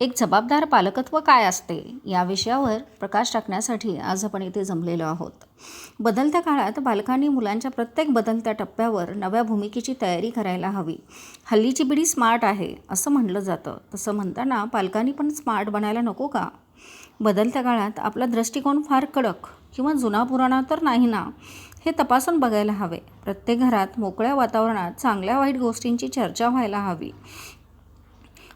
एक जबाबदार पालकत्व काय असते या विषयावर प्रकाश टाकण्यासाठी आज आपण इथे जमलेलो आहोत. बदलत्या काळात पालकांनी मुलांच्या प्रत्येक बदलत्या टप्प्यावर नव्या भूमिकेची तयारी करायला हवी. हल्लीची पिढी स्मार्ट आहे असं म्हटलं जातं. तसं म्हणताना पालकांनी पण स्मार्ट बनायला नको का? बदलत्या काळात आपला दृष्टिकोन फार कडक किंवा जुना पुराणा तर नाही ना? हे तपासून बघायला हवे. प्रत्येक घरात मोकळ्या वातावरणात चांगल्या वाईट गोष्टींची चर्चा व्हायला हवी.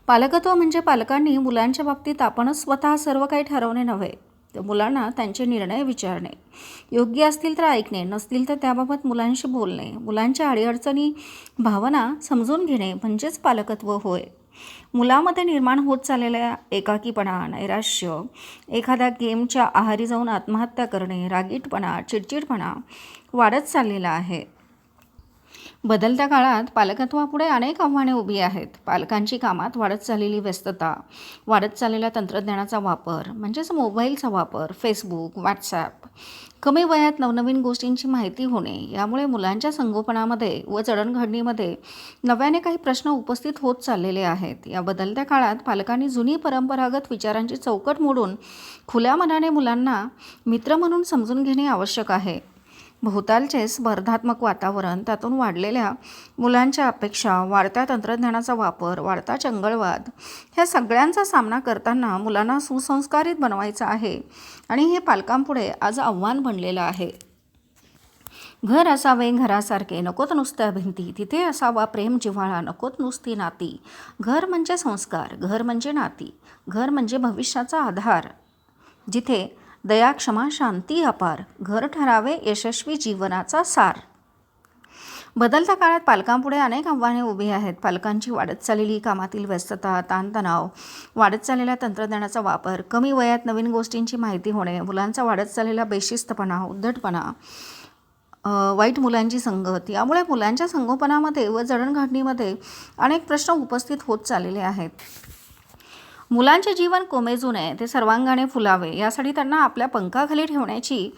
पालकत्व म्हणजे पालकांनी मुलांच्या बाबतीत आपणच स्वतः सर्व काही ठरवणे नव्हे तर मुलांना त्यांचे निर्णय विचारणे. योग्य असतील तर ऐकणे नसतील तर त्याबाबत मुलांशी बोलणे मुलांच्या अडीअडचणी भावना समजून घेणे म्हणजेच पालकत्व होय. मुलामध्ये निर्माण होत चाललेल्या एकाकीपणा नैराश्य एखाद्या गेमच्या आहारी जाऊन आत्महत्या करणे रागीटपणा चिडचिडपणा वाढत चाललेला आहे. बदलत्या काळात पालकत्वापुढे अनेक आव्हाने उभी आहेत. पालकांची कामात वाढत चाललेली व्यस्तता वाढत चाललेला तंत्रज्ञानाचा वापर म्हणजेच मोबाईलचा वापर फेसबुक व्हॉट्सॲप कमी वयात नवनवीन गोष्टींची माहिती होणे यामुळे मुलांच्या संगोपनामध्ये व जडणघडणीमध्ये नव्याने काही प्रश्न उपस्थित होत चाललेले आहेत. या बदलत्या काळात पालकांनी जुनी परंपरागत विचारांची चौकट मोडून खुल्या मनाने मुलांना मित्र म्हणून समजून घेणे आवश्यक आहे. भोवतालचे स्पर्धात्मक वातावरण त्यातून वाढलेल्या मुलांच्या अपेक्षा वाढत्या तंत्रज्ञानाचा वापर वाढता चंगळवाद ह्या सगळ्यांचा सामना करताना मुलांना सुसंस्कारित बनवायचं आहे आणि हे पालकांपुढे आज आव्हान बनलेलं आहे. घर असावे घरासारखे नकोत नुसत्या भिंती तिथे असावा प्रेम जिव्हाळा नकोत नुसती नाती. घर म्हणजे संस्कार घर म्हणजे नाती घर म्हणजे भविष्याचा आधार. जिथे दयाक्षमा शांती अपार. घर ठरावे यशस्वी जीवनाचा सार. बदलत्या काळात पालकांपुढे अनेक आव्हाने उभी आहेत. पालकांची वाढत चाललेली कामातील व्यस्तता ताणतणाव वाढत चाललेल्या तंत्रज्ञानाचा वापर कमी वयात नवीन गोष्टींची माहिती होणे मुलांचा वाढत चाललेला बेशिस्तपणा उद्धटपणा वाईट मुलांची संगत यामुळे मुलांच्या संगोपनामध्ये व जडणघडणीमध्ये अनेक प्रश्न उपस्थित होत चाललेले आहेत. मुलांचे जीवन कोमेजू नये ते सर्वांगाने फुलावे यासाठी त्यांना आपल्या पंखाखाली ठेवण्याची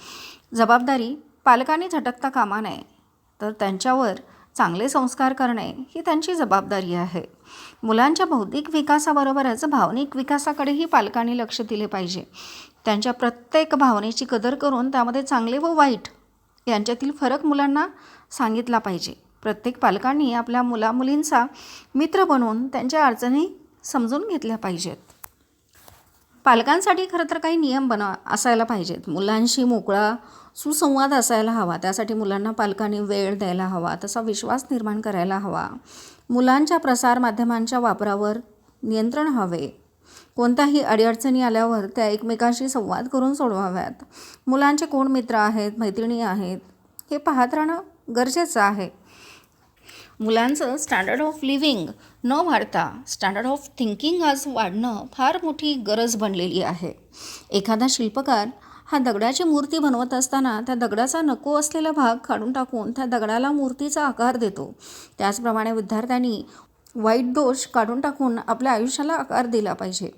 जबाबदारी पालकांनी झटकता कामा नये. तर त्यांच्यावर चांगले संस्कार करणे ही त्यांची जबाबदारी आहे. मुलांच्या बौद्धिक विकासाबरोबरच भावनिक विकासाकडेही पालकांनी लक्ष दिले पाहिजे. त्यांच्या प्रत्येक भावनेची कदर करून त्यामध्ये चांगले व वाईट यांच्यातील फरक मुलांना सांगितला पाहिजे. प्रत्येक पालकांनी आपल्या मुलामुलींचा मित्र बनवून त्यांच्या अडचणी समजून घेतल्या पाहिजेत. पालकांसाठी खरं तर काही नियम बना असायला पाहिजेत. मुलांशी मोकळा सुसंवाद असायला हवा. त्यासाठी मुलांना पालकांनी वेळ द्यायला हवा. तसा विश्वास निर्माण करायला हवा. मुलांच्या प्रसारमाध्यमांच्या वापरावर नियंत्रण हवे. कोणत्याही अडीअडचणी आल्यावर त्या एकमेकांशी संवाद करून सोडवाव्यात. मुलांचे कोण मित्र आहेत? मैत्रिणी आहेत? हे पाहत राहणं गरजेचं आहे. मुलांचं स्टँडर्ड ऑफ लिव्हिंग न वाढता स्टँडर्ड ऑफ थिंकिंग आज वाढणं फार मोठी गरज बनलेली आहे. एखादा शिल्पकार हा दगडाची मूर्ती बनवत असताना त्या दगडाचा नको असलेला भाग काढून टाकून त्या दगडाला मूर्तीचा आकार देतो. त्याचप्रमाणे विद्यार्थ्यांनी वाईट दोष काढून टाकून आपल्या आयुष्याला आकार दिला पाहिजे.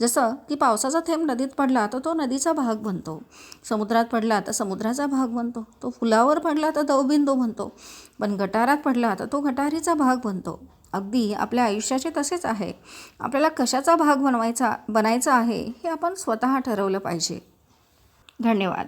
जसं की पावसाचा थेंब नदीत पडला तर तो नदीचा भाग बनतो. समुद्रात पडला तर समुद्राचा भाग बनतो. तो फुलावर पडला तर दवबिंदू बनतो. पण गटारात पडला तर तो गटारीचा भाग बनतो. अगदी आपल्या आयुष्याचे तसेच आहे. आपल्याला कशाचा भाग बनवायचा बनायचा आहे हे आपण स्वतः ठरवलं पाहिजे. धन्यवाद.